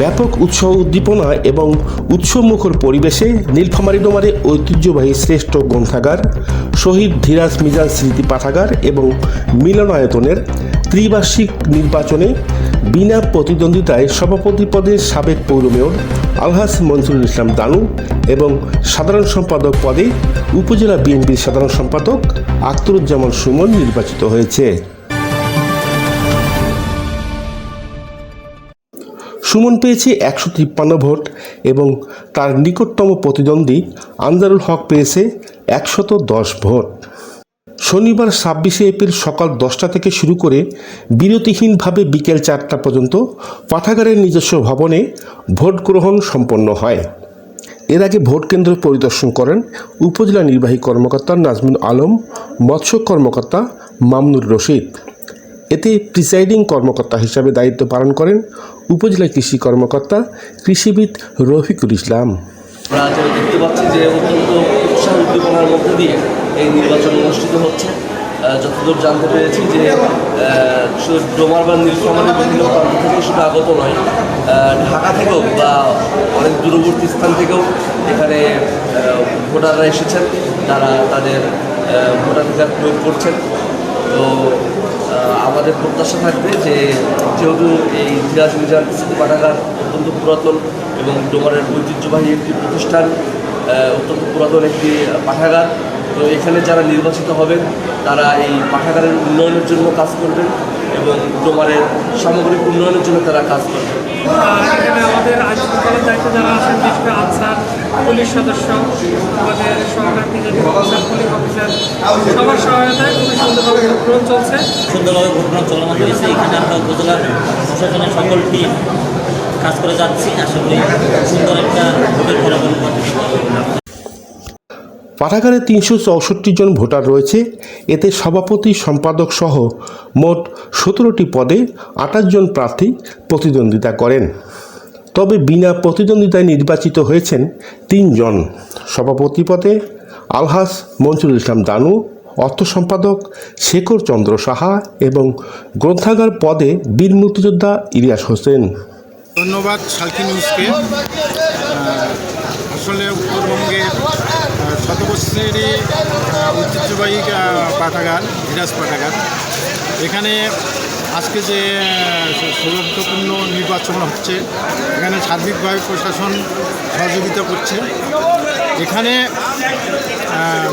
ব্যাপক উৎসব উদ্দীপনা এবং উৎসবমুখর পরিবেশে নীলফামারী ডোমারে ঐতিহ্যবাহী শ্রেষ্ঠ গ্রন্থাগার, শহীদ ধীরাজ মিজান স্মৃতি পাঠাগার এবং মিলনায়তনের ত্রিবার্ষিক নির্বাচনে বিনা প্রতিদ্বন্দ্বিতায় সভাপতি পদে সাবেক পৌর মেয়র আলহাস মনসুরুল ইসলাম দানু এবং সাধারণ সম্পাদক পদে উপজেলা বিএনপির সাধারণ সম্পাদক আখতারুজ্জামান সুমন নির্বাচিত হয়েছে। সুমন পেয়েছে একশো তিপ্পান্ন ভোট এবং তার নিকটতম প্রতিদ্বন্দ্বী আনজারুল হক পেয়েছে একশত দশ ভোট। শনিবার ছাব্বিশে এপ্রিল সকাল দশটা থেকে শুরু করে বিরতিহীনভাবে বিকেল চারটা পর্যন্ত পাঠাগারের নিজস্ব ভবনে ভোট গ্রহণ সম্পন্ন হয়। এর আগে ভোট কেন্দ্র পরিদর্শন করেন উপজেলা নির্বাহী কর্মকর্তা নাজমুল আলম, মৎস্য কর্মকর্তা মামনুর রশিদ। এতে প্রিসাইডিং কর্মকর্তা হিসাবে দায়িত্ব পালন করেন উপজেলা কৃষি কর্মকর্তা কৃষিবিদ রফিকুল ইসলাম। আমরা দেখতে পাচ্ছি যে অত্যন্ত উৎসাহ উদ্দীপনার মধ্যে দিয়ে এই নির্বাচন অনুষ্ঠিত হচ্ছে। যতদূর জানতে পেরেছি যে শুধু ডোমার বা নীলফামারী বিভিন্ন প্রান্ত থেকে শুধু আগত নয় ঢাকা থেকেও বা অনেক দূরবর্তী স্থান থেকেও এখানে ভোটাররা এসেছেন। তারা তাদের ভোটাধিকার প্রয়োগ করছেন। তো আমাদের প্রত্যাশা থাকবে যে যেহেতু এই ইতিহাস মিজান স্মৃতি পাঠাগার অত্যন্ত পুরাতন এবং ডোমারের ঐতিহ্যবাহী একটি প্রতিষ্ঠান অত্যন্ত পুরাতন একটি পাঠাগার, তো এখানে যারা নির্বাচিত হবেন, তারা এই পাঠাগারের উন্নয়নের জন্য কাজ করবেন। এবং ডোমারের সামগ্রিক উন্নয়নের জন্য তারা কাজ করবেন আর এখানে আমাদের আইনশৃঙ্খলার দায়িত্বে যারা আছেন বিশেষ করে আনসার পুলিশ সদস্য আমাদের অফিসার পুলিশ অফিসার সবার সহায়তায় খুবই সুন্দরভাবে ভোট চলছে। সুন্দরভাবে ঘটনা চলমান হয়েছে এখানে আমরা উপজেলার প্রশাসনের সকল টিম কাজ করে যাচ্ছি। আশা করি সুন্দর একটা ভোটের ফলাফল। পাঠাগারে তিনশো চৌষট্টি জন ভোটার রয়েছে। এতে সভাপতি, সম্পাদক সহ মোট সতেরোটি পদে আঠাশ জন প্রার্থী প্রতিদ্বন্দ্বিতা করেন। তবে বিনা প্রতিদ্বন্দ্বিতায় নির্বাচিত হয়েছেন তিনজন সভাপতি পদে আলহাস মনসুরুল ইসলাম দানু, অর্থ সম্পাদক শেখর চন্দ্র সাহা এবং গ্রন্থাগার পদে বীর মুক্তিযোদ্ধা ইলিয়াস হোসেন। ধন্যবাদ সালকি নিউজকে। আসলে উত্তরবঙ্গে আহ, শতবর্ষেরই ঐতিহ্যবাহী পাঠাগার ধীরাজ পাঠাগার। এখানে আজকে যে আহ, সৌরভ্যপূর্ণ নির্বাচন হচ্ছে এখানে সার্বিকভাবে প্রশাসন সহযোগিতা করছে। এখানে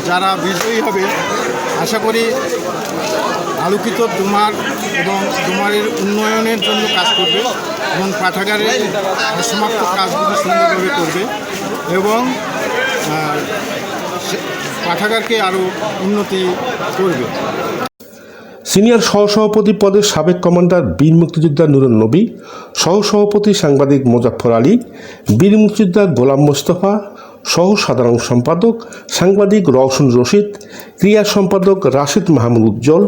যারা বিজয়ী হবে আশা করি আলোকিত ডোমার এবং ডোমারের উন্নয়নের জন্য কাজ করবে এবং পাঠাগারের সমাপ্ত কাজগুলো সুন্দরভাবে করবে। এবং পাঠাগারকে আরও উন্নতি করবে। সিনিয়র সহসভাপতি পদের সাবেক কমান্ডার বীর মুক্তিযোদ্ধা নুরুল নবী, সহসভাপতি সাংবাদিক মোজাফর আলী, বীর মুক্তিযোদ্ধা গোলাম মোস্তফা সহ সাধারণ সম্পাদক সাংবাদিক রওশন রশিদ, ক্রিয়া সম্পাদক রাশিদ মাহমুদ উজ্জ্বল,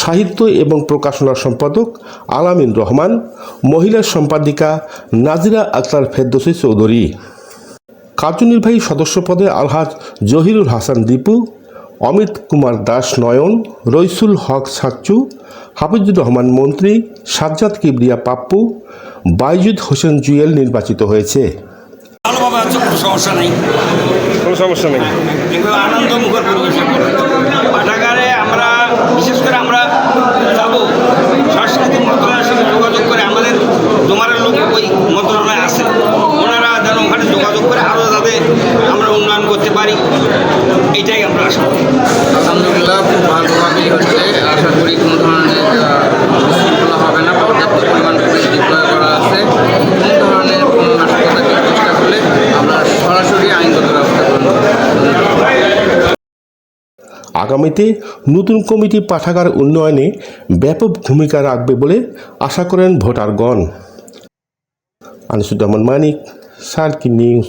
সাহিত্য এবং প্রকাশনা সম্পাদক আলামিন রহমান, মহিলা সম্পাদিকা নাজিরা আক্তার ফেরদৌসি চৌধুরী। কার্যনির্বাহী সদস্য পদে আলহাজ জহিরুল হাসান দীপু অমিত কুমার দাস নয়ন রইসুল হক সাচ্চু হাফিজুর রহমান মন্ত্রী সাজ্জাদ কিবরিয়া পাপ্পু বাইজুদ হোসেন জুয়েল নির্বাচিত হয়েছে। ভালোভাবে আছে কোনো সমস্যা নেই? কোনো সমস্যা নেই। কিন্তু আনন্দমুখর পরিবেশে পাঠাগারে আমরা বিশেষ করে আমরা যাব সাংস্কৃতিক মন্ত্রণালয়ের সাথে যোগাযোগ করে আমাদের তোমারের লোক ওই মন্ত্রণালয়ে আছে ওনারা যেন ওখানে যোগাযোগ করে আরও যাতে আমরা উন্নয়ন করতে পারি এইটাই আমরা আশা করি আলহামদুলিল্লাহ খুব ভালোভাবেই হচ্ছে আশা করি কোনো ধরনের আহ, বিশৃঙ্খলা হবে না পর্যাপ্ত পরিমাণ পুলিশ ডিপ্লয় করা আছে কোনো ধরনের কোনো নাশকতাকে চেষ্টা করলে আমরা সরাসরি আইনগত ব্যবস্থা গ্রহণ করব আগামীতে নতুন কমিটি পাঠাগার উন্নয়নে ব্যাপক ভূমিকা রাখবে বলে আশা করেন ভোটারগণ। আনিসুজ্জামান মানিক সার্কি নিউজ।